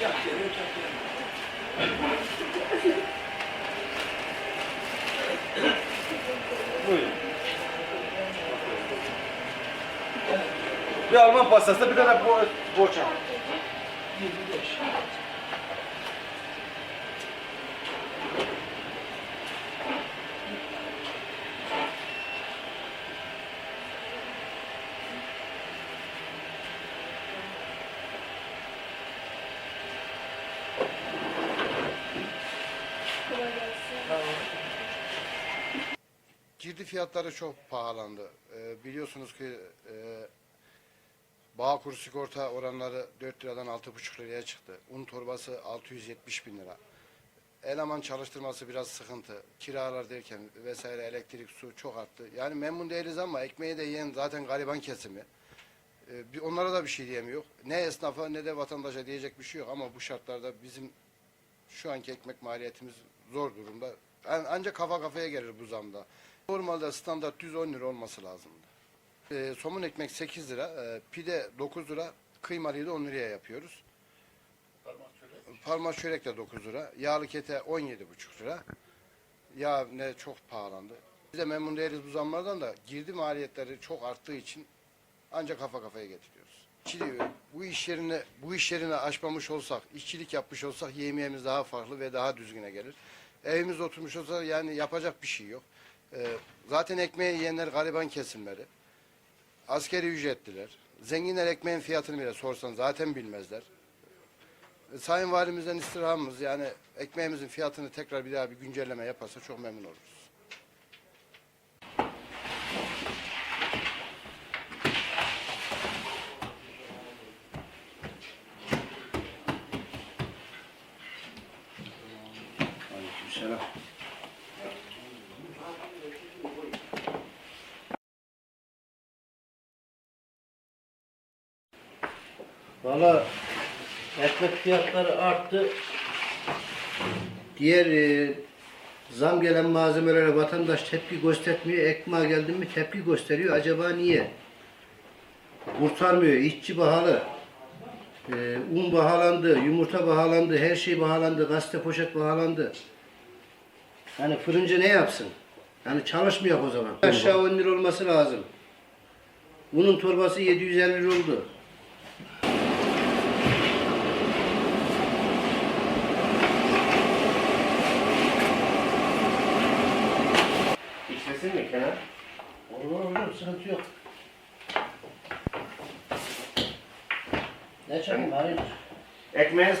叫别人叫别人。喂。别老忙，boss，把这台拿过过车。Girdi fiyatları çok pahalandı. Ee, biliyorsunuz ki e, Bağkur sigorta oranları 4 liradan 6,5 liraya çıktı. Un torbası 670 bin lira. Eleman çalıştırması biraz sıkıntı. Kiralar derken vesaire elektrik, su çok arttı. Yani memnun değiliz ama ekmeği de yiyen zaten gariban kesimi. Ee, onlara da bir şey diyemiyor. Ne esnafa ne de vatandaşa diyecek bir şey yok ama bu şartlarda bizim şu anki ekmek maliyetimiz zor durumda. An- Ancak kafa kafaya gelir bu zamda. Normalde standart 110 lira olması lazımdı. Ee, somun ekmek 8 lira, e, pide 9 lira, kıymalıyı da 10 liraya yapıyoruz. Parmak çörek de 9 lira, yağlı kete 17,5 lira. Yağ ne çok pahalandı. Biz de memnun değiliz bu zamlardan da girdi maliyetleri çok arttığı için ancak kafa kafaya getiriyoruz. Şimdi bu iş yerini bu iş yerini açmamış olsak, işçilik yapmış olsak yemeğimiz daha farklı ve daha düzgüne gelir. Evimiz oturmuş olsa yani yapacak bir şey yok. Ee, zaten ekmeği yiyenler gariban kesimleri. Askeri ücretliler. Zenginler ekmeğin fiyatını bile sorsan zaten bilmezler. Ee, Sayın Valimizden istirhamımız yani ekmeğimizin fiyatını tekrar bir daha bir güncelleme yaparsa çok memnun oluruz. Aleykümselam. Valla ekmek fiyatları arttı. Diğer e, zam gelen malzemelere vatandaş tepki göstermiyor. Ekmeğe geldi mi tepki gösteriyor. Acaba niye? Kurtarmıyor. İşçi pahalı. E, un pahalandı, yumurta pahalandı, her şey pahalandı, gazete poşet pahalandı. Yani fırıncı ne yapsın? Yani çalışmıyor o zaman. Aşağı 10 lira olması lazım. Unun torbası 750 lira oldu. İşlesin mi Kenan? Olur olur sıkıntı yok. Ne çabuk hayır. Ekmeğiniz